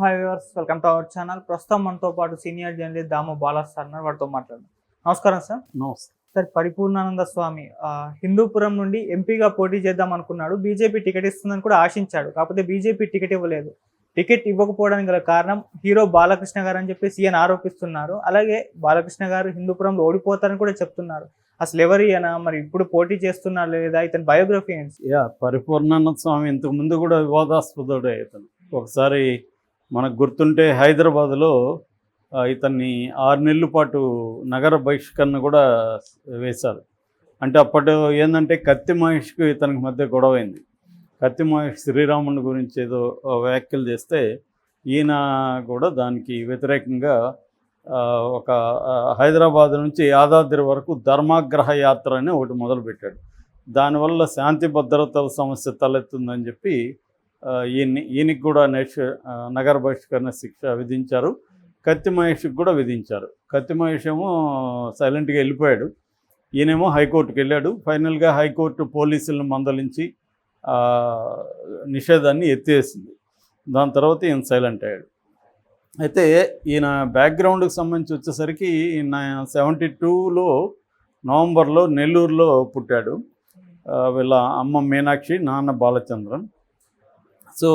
Hi viewers welcome to our channel ప్రస్తుతం మనతో పాటు senior journalist Damu Balas sir ఉన్నారు. వాటితో మాట్లాడదాం. నమస్కారం సార్ నమస్తే. సార్ పరిపూర్ణానంద స్వామి హిందూపురం నుండి ఎంపీగా పోటీ చేద్దాం అనుకున్నాడు. బీజేపీ టికెట్ ఇస్తుందని కూడా ఆశించాడు. కాకపోతే బీజేపీ టికెట్ ఇవ్వలేదు. టికెట్ ఇవ్వకపోవడానికి గల కారణం హీరో బాలకృష్ణ గారు అని చెప్పేసి ఈయన ఆరోపిస్తున్నారు. అలాగే బాలకృష్ణ గారు హిందూపురంలో ఓడిపోతారని కూడా చెప్తున్నారు. అసలు ఎవరు ఈయన? మరి ఇప్పుడు పోటీ చేస్తున్నారు లేదా? ఇతని బయోగ్రఫీ ఏంటి? యా పరిపూర్ణానంద స్వామి ఇంతకు ముందు కూడా వివాదాస్పదుడే ఇతను ఒకసారి మనకు గుర్తుంటే హైదరాబాద్లో ఇతన్ని ఆరు నెలల పాటు నగర బహిష్కరణ కూడా వేశారు. అంటే అప్పటి ఏంటంటే కత్తి మహేష్కి ఇతనికి మధ్య గొడవ అయింది కత్తి మహేష్ శ్రీరాముని గురించి ఏదో వ్యాఖ్యలు చేస్తే ఈయన కూడా దానికి వ్యతిరేకంగా ఒక హైదరాబాద్ నుంచి యాదాద్రి వరకు ధర్మాగ్రహ యాత్ర అని ఒకటి మొదలుపెట్టాడు. దానివల్ల శాంతి భద్రతల సమస్య తలెత్తుందని చెప్పి ఈయన్ని ఈయనకి కూడా నేష నగర బహిష్కరణ శిక్ష విధించారు. కత్తి మహేష్కి కూడా విధించారు. కత్తి మహేష్ ఏమో సైలెంట్గా వెళ్ళిపోయాడు. ఈయనేమో హైకోర్టుకి వెళ్ళాడు. ఫైనల్గా హైకోర్టు పోలీసులను మందలించి నిషేధాన్ని ఎత్తివేసింది దాని తర్వాత ఈయన సైలెంట్ అయ్యాడు. అయితే ఈయన బ్యాక్గ్రౌండ్కి సంబంధించి వచ్చేసరికి ఈయన సెవెంటీ టూలో నవంబర్లో నెల్లూరులో పుట్టాడు. వీళ్ళ అమ్మ మీనాక్షి నాన్న బాలచంద్రన్. సో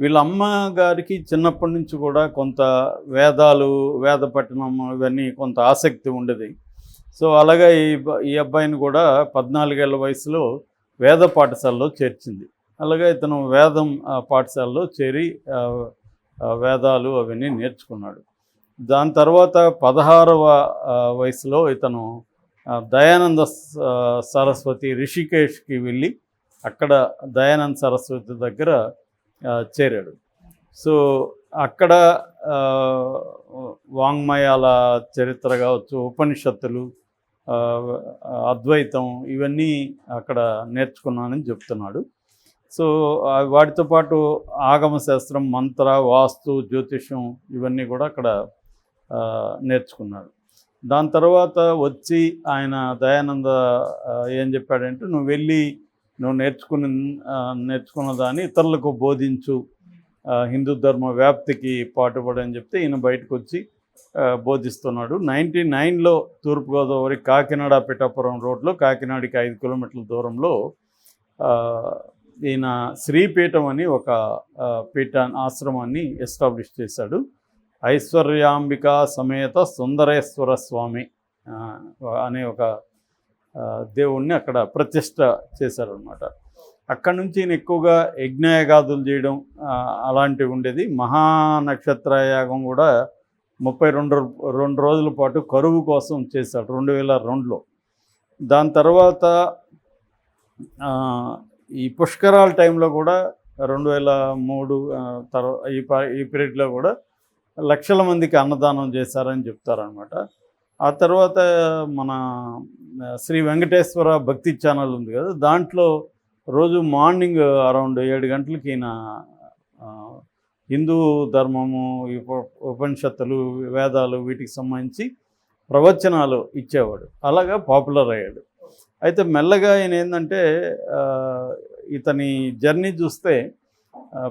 వీళ్ళ అమ్మ గారికి చిన్నప్పటి నుంచి కూడా కొంత వేదాలు వేద పట్టణం ఇవన్నీ కొంత ఆసక్తి ఉండేది. సో అలాగే ఈ ఈ అబ్బాయిని కూడా పద్నాలుగేళ్ళ వయసులో వేద పాఠశాలలో చేర్చింది. అలాగే ఇతను వేదం పాఠశాలలో చేరి వేదాలు అవన్నీ నేర్చుకున్నాడు. దాని తర్వాత పదహారవ వయసులో ఇతను దయానంద సరస్వతి రిషికేష్కి వెళ్ళి అక్కడ దయానంద్ సరస్వతి దగ్గర చేరాడు. సో అక్కడ వాంగ్మయాల చరిత్ర కావచ్చు ఉపనిషత్తులు అద్వైతం ఇవన్నీ అక్కడ నేర్చుకున్నానని చెప్తున్నాడు. సో వాటితో పాటు ఆగమ శాస్త్రం మంత్ర వాస్తు జ్యోతిష్యం ఇవన్నీ కూడా అక్కడ నేర్చుకున్నాడు. దాని తర్వాత వచ్చి ఆయన దయానంద ఏం చెప్పాడంటే నువ్వు వెళ్ళి నువ్వు నేర్చుకున్న నేర్చుకున్న దాన్ని ఇతరులకు బోధించు. హిందూ ధర్మ వ్యాప్తికి పాటుపడని చెప్తే ఈయన బయటకు వచ్చి బోధిస్తున్నాడు. నైంటీ నైన్లో తూర్పుగోదావరి కాకినాడ పిఠాపురం రోడ్లో కాకినాడకి ఐదు కిలోమీటర్ల దూరంలో ఈయన శ్రీపీఠం అని ఒక పీఠా పీఠ ఆశ్రమాన్ని ఎస్టాబ్లిష్ చేశాడు. ఐశ్వర్యాంబిక సమేత సుందరేశ్వర స్వామి అనే ఒక దేవుణ్ణి అక్కడ ప్రతిష్ట చేశారనమాట అక్కడ నుంచి ఈయన ఎక్కువగా యజ్ఞయాగాదులు చేయడం అలాంటివి ఉండేది. మహానక్షత్ర యాగం కూడా ముప్పై రెండు రెండు రోజుల పాటు కరువు కోసం చేశాడు రెండు వేల రెండులో. దాని తర్వాత ఈ పుష్కరాల టైంలో కూడా రెండు వేల మూడు తర్వాత ఈ ఈ పీరియడ్లో కూడా లక్షల మందికి అన్నదానం చేశారని చెప్తారనమాట ఆ తర్వాత మన శ్రీ వెంకటేశ్వర భక్తి ఛానల్ ఉంది కదా దాంట్లో రోజు మార్నింగ్ అరౌండ్ ఏడు గంటలకి ఈయన హిందూ ధర్మము ఈ ఉపనిషత్తులు వేదాలు వీటికి సంబంధించి ప్రవచనాలు ఇచ్చేవాడు. అలాగా పాపులర్ అయ్యాడు. అయితే మెల్లగా ఆయన ఏంటంటే ఇతని జర్నీ చూస్తే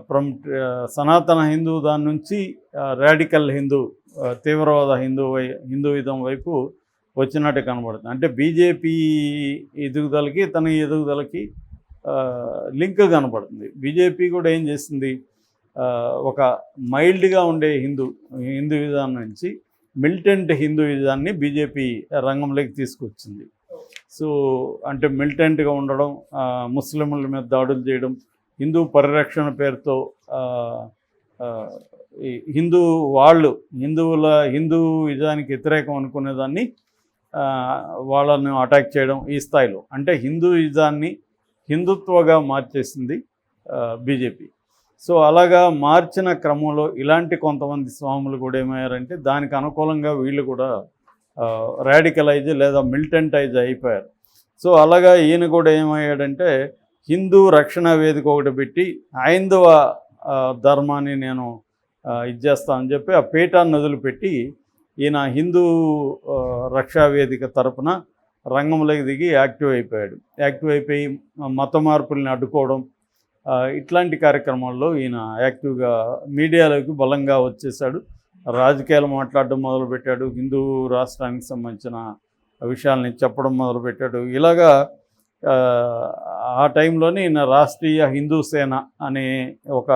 ఫ్రమ్ సనాతన హిందూ దాని నుంచి రాడికల్ హిందూ తీవ్రవాద హిందూ వై హిందూయిజం వైపు వచ్చినట్టు కనబడుతుంది. అంటే బీజేపీ ఎదుగుదలకి తన ఎదుగుదలకి లింక్ కనబడుతుంది. బీజేపీ కూడా ఏం చేసింది ఒక మైల్డ్గా ఉండే హిందూ హిందూయిజం నుంచి మిలిటెంట్ హిందూయిజాన్ని బీజేపీ రంగంలోకి తీసుకొచ్చింది. సో అంటే మిలిటెంట్గా ఉండడం ముస్లింల మీద దాడులు చేయడం హిందూ పరిరక్షణ పేరుతో హిందూ వాళ్ళు హిందువుల హిందూ ఇజానికి వ్యతిరేకం అనుకునేదాన్ని వాళ్ళను అటాక్ చేయడం ఈ స్థాయిలో. అంటే హిందూ ఇజాన్ని హిందుత్వగా మార్చేసింది బీజేపీ. సో అలాగా మార్చిన క్రమంలో ఇలాంటి కొంతమంది స్వాములు కూడా ఏమయ్యారంటే దానికి అనుకూలంగా వీళ్ళు కూడా రాడికలైజ్ లేదా మిలిటెంటైజ్ అయిపోయారు. సో అలాగా ఈయన కూడా ఏమయ్యాడంటే హిందూ రక్షణ వేదిక ఒకటి పెట్టి హైందవ ధర్మాన్ని నేను ఇచ్చేస్తామని ఇది చేస్తానని చెప్పి ఆ పీఠాన్ని వదిలిపెట్టి ఈయన హిందూ రక్షా వేదిక తరపున రంగంలోకి దిగి యాక్టివ్ అయిపోయాడు. యాక్టివ్ అయిపోయి మత మార్పుల్ని అడ్డుకోవడం ఇట్లాంటి కార్యక్రమాల్లో ఈయన యాక్టివ్గా మీడియాలోకి బలంగా వచ్చేసాడు రాజకీయాలు మాట్లాడడం మొదలుపెట్టాడు. హిందూ రాష్ట్రానికి సంబంధించిన విషయాల్ని చెప్పడం మొదలుపెట్టాడు. ఇలాగా ఆ టైంలోనే ఈయన రాష్ట్రీయ హిందూ సేన అనే ఒక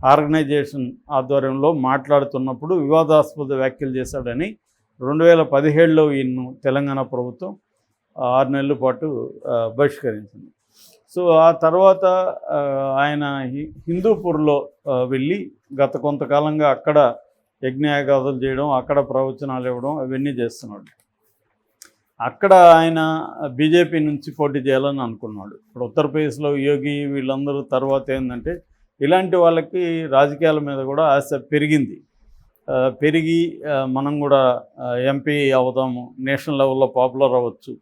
ఆర్గనైజేషన్ ఆధ్వర్యంలో మాట్లాడుతున్నప్పుడు వివాదాస్పద వ్యాఖ్యలు చేశాడని రెండు వేల పదిహేడులో ఈయన్ను తెలంగాణ ప్రభుత్వం ఆరు నెలల పాటు బహిష్కరించింది. సో ఆ తర్వాత ఆయన హిందూపూర్లో వెళ్ళి గత కొంతకాలంగా అక్కడ యజ్ఞయాగాదులు చేయడం అక్కడ ప్రవచనాలు ఇవ్వడం అవన్నీ చేస్తున్నాడు. అక్కడ ఆయన బీజేపీ నుంచి పోటీ చేయాలని అనుకున్నాడు. ఇప్పుడు ఉత్తరప్రదేశ్లో యోగి వీళ్ళందరూ తర్వాత ఏంటంటే ఇలాంటి వాళ్ళకి రాజకీయాల మీద కూడా ఆశ పెరిగింది. పెరిగి మనం కూడా ఎంపీ అవుదాము నేషనల్ లెవెల్లో పాపులర్ అవ్వచ్చు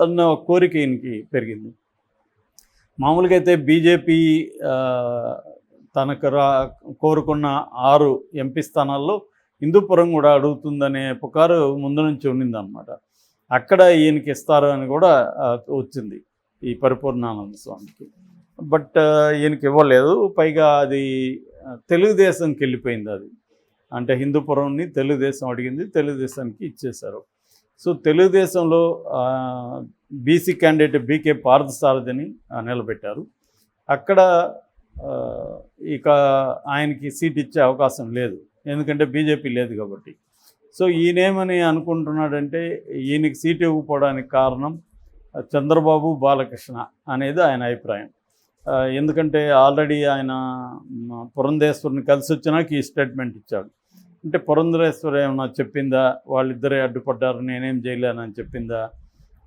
అన్న కోరిక ఈయనకి పెరిగింది. మామూలుగా అయితే బీజేపీ తనకు రా కోరుకున్న ఆరు ఎంపీ స్థానాల్లో హిందూపురం కూడా అడుగుతుందనే పుకారు ముందు నుంచి ఉండిందనమాట అక్కడ ఈయనకి ఇస్తారు అని కూడా వచ్చింది ఈ పరిపూర్ణానంద స్వామికి. బట్ ఈయనకి ఇవ్వలేదు. పైగా అది తెలుగుదేశంకి వెళ్ళిపోయింది అది. అంటే హిందూపురంని తెలుగుదేశం అడిగింది తెలుగుదేశానికి ఇచ్చేశారు. సో తెలుగుదేశంలో బీసీ క్యాండిడేట్ బీకే పార్థసారథిని నిలబెట్టారు. అక్కడ ఇక ఆయనకి సీట్ ఇచ్చే అవకాశం లేదు. ఎందుకంటే బీజేపీ లేదు కాబట్టి. సో ఈయనేమని అనుకుంటున్నాడంటే ఈయనకి సీట్ ఇవ్వకపోవడానికి కారణం చంద్రబాబు బాలకృష్ణ అనేది ఆయన అభిప్రాయం. ఎందుకంటే ఆల్రెడీ ఆయన పురంధేశ్వరిని కలిసి వచ్చినాక ఈ స్టేట్మెంట్ ఇచ్చాడు. అంటే పురంధరేశ్వరి ఏమన్నా చెప్పిందా? వాళ్ళిద్దరే అడ్డుపడ్డారు నేనేం చేయలేనని చెప్పిందా?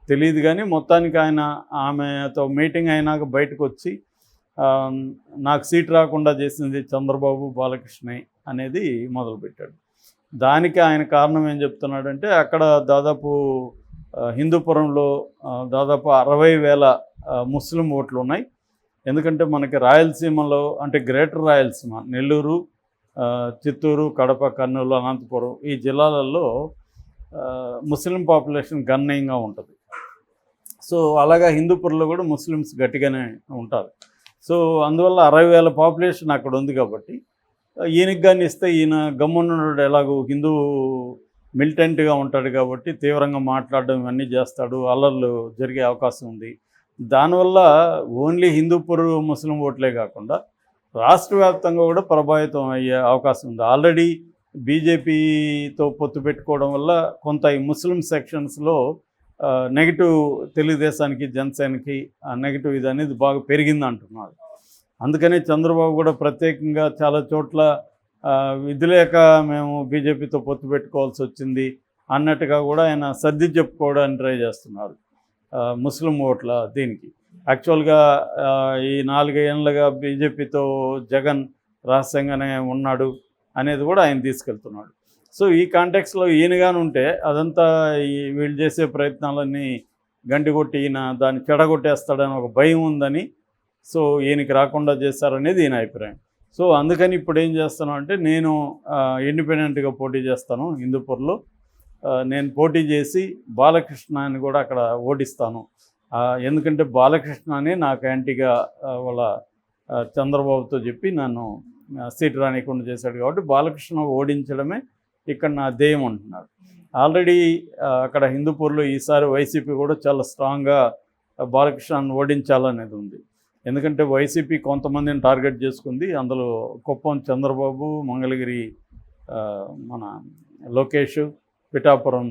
తెలియదు కానీ మొత్తానికి ఆయన ఆమెతో మీటింగ్ అయినాక బయటకు వచ్చి నాకు సీట్ రాకుండా చేసింది చంద్రబాబు బాలకృష్ణ అనేది మొదలుపెట్టాడు. దానికి ఆయన కారణం ఏం చెప్తున్నాడంటే అక్కడ దాదాపు హిందూపురంలో దాదాపు అరవై వేల ముస్లిం ఓట్లు ఉన్నాయి ఎందుకంటే మనకి రాయలసీమలో అంటే గ్రేటర్ రాయలసీమ నెల్లూరు చిత్తూరు కడప కర్నూలు అనంతపురం ఈ జిల్లాలలో ముస్లిం పాపులేషన్ గణనీయంగా ఉంటుంది. సో అలాగా హిందూపుర్లో కూడా ముస్లిమ్స్ గట్టిగానే ఉంటారు. సో అందువల్ల అరవై వేల పాపులేషన్ అక్కడ ఉంది కాబట్టి ఈయనకి కానీ ఇస్తే ఈయన గమ్మునుడు ఎలాగో హిందూ మిలిటెంట్గా ఉంటాడు కాబట్టి తీవ్రంగా మాట్లాడడం ఇవన్నీ చేస్తాడు అల్లర్లు జరిగే అవకాశం ఉంది. దానివల్ల ఓన్లీ హిందూపూర్ ముస్లిం ఓట్లే కాకుండా రాష్ట్ర వ్యాప్తంగా కూడా ప్రభావితం అయ్యే అవకాశం ఉంది. ఆల్రెడీ బీజేపీతో పొత్తు పెట్టుకోవడం వల్ల కొంత ఈ ముస్లిం సెక్షన్స్లో నెగిటివ్ తెలుగుదేశానికి జనసేనకి ఆ నెగిటివ్ ఇది అనేది బాగా పెరిగింది అంటున్నారు. అందుకని చంద్రబాబు కూడా ప్రత్యేకంగా చాలా చోట్ల ఆ, విధి లేక మేము బీజేపీతో పొత్తు పెట్టుకోవాల్సి వచ్చింది అన్నట్టుగా కూడా ఆయన సర్ది చెప్పుకోవడానికి ట్రై చేస్తున్నారు. ముస్లిం ఓట్ల దీనికి. యాక్చువల్గా ఈ నాలుగేళ్ళుగా బీజేపీతో జగన్ రహస్యంగానే ఉన్నాడు అనేది కూడా ఆయన తీసుకెళ్తున్నాడు. సో ఈ కాంటెక్స్లో ఈయనగానే ఉంటే అదంతా ఈ వీళ్ళు చేసే ప్రయత్నాలన్నీ గండి కొట్టి ఈయన దాన్ని చెడగొట్టేస్తాడని ఒక భయం ఉందని సో ఈయనకి రాకుండా చేస్తారనేది ఈయన అభిప్రాయం. సో అందుకని ఇప్పుడు ఏం చేస్తాను అంటే నేను ఇండిపెండెంట్గా పోటీ చేస్తాను హిందూపూర్లో. నేను పోటీ చేసి బాలకృష్ణని కూడా అక్కడ ఓడిస్తాను. ఎందుకంటే బాలకృష్ణని నాకు యాంటీగా వాళ్ళ చంద్రబాబుతో చెప్పి నన్ను సీట్ రానికుండా చేశాడు కాబట్టి బాలకృష్ణ ఓడించడమే ఇక్కడ నా ధ్యేయం అంటున్నాడు ఆల్రెడీ అక్కడ హిందూపూర్లో ఈసారి వైసీపీ కూడా చాలా స్ట్రాంగ్గా బాలకృష్ణను ఓడించాలనేది ఉంది. ఎందుకంటే వైసీపీ కొంతమందిని టార్గెట్ చేసుకుంది. అందులో కుప్పం చంద్రబాబు మంగళగిరి మన లోకేష్ పిఠాపురం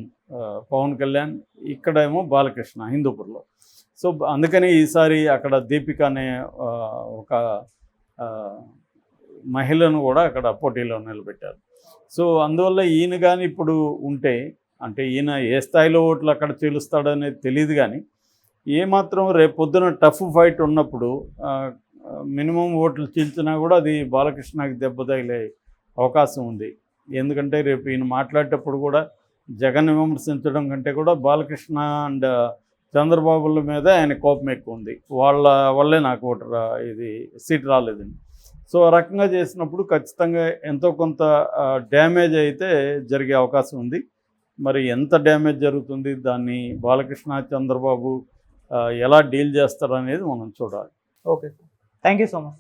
పవన్ కళ్యాణ్ ఇక్కడేమో బాలకృష్ణ హిందూపూర్లో. సో అందుకని ఈసారి అక్కడ దీపిక అనే ఒక మహిళను కూడా అక్కడ పోటీలో నిలబెట్టారు. సో అందువల్ల ఈయన కానీ ఇప్పుడు ఉంటే అంటే ఈయన ఏ స్థాయిలో ఓట్లు అక్కడ చీలుస్తాడనేది తెలియదు కానీ ఏమాత్రం రేపు పొద్దున టఫ్ ఫైట్ ఉన్నప్పుడు మినిమం ఓట్లు చీల్చినా కూడా అది బాలకృష్ణకి దెబ్బ తగిలే అవకాశం ఉంది. ఎందుకంటే రేపు ఈయన మాట్లాడేటప్పుడు కూడా జగన్ విమర్శించడం కంటే కూడా బాలకృష్ణ అండ్ చంద్రబాబుల మీద ఆయన కోపం ఎక్కువ ఉంది. వాళ్ళ వల్లే నాకు ఒకటి ఇది సీట్ రాలేదండి. సో ఆ రకంగా చేసినప్పుడు ఖచ్చితంగా ఎంతో కొంత డ్యామేజ్ అయితే జరిగే అవకాశం ఉంది. మరి ఎంత డ్యామేజ్ జరుగుతుంది దాన్ని బాలకృష్ణ చంద్రబాబు ఎలా డీల్ చేస్తారనేది మనం చూడాలి. Okay thank you so much.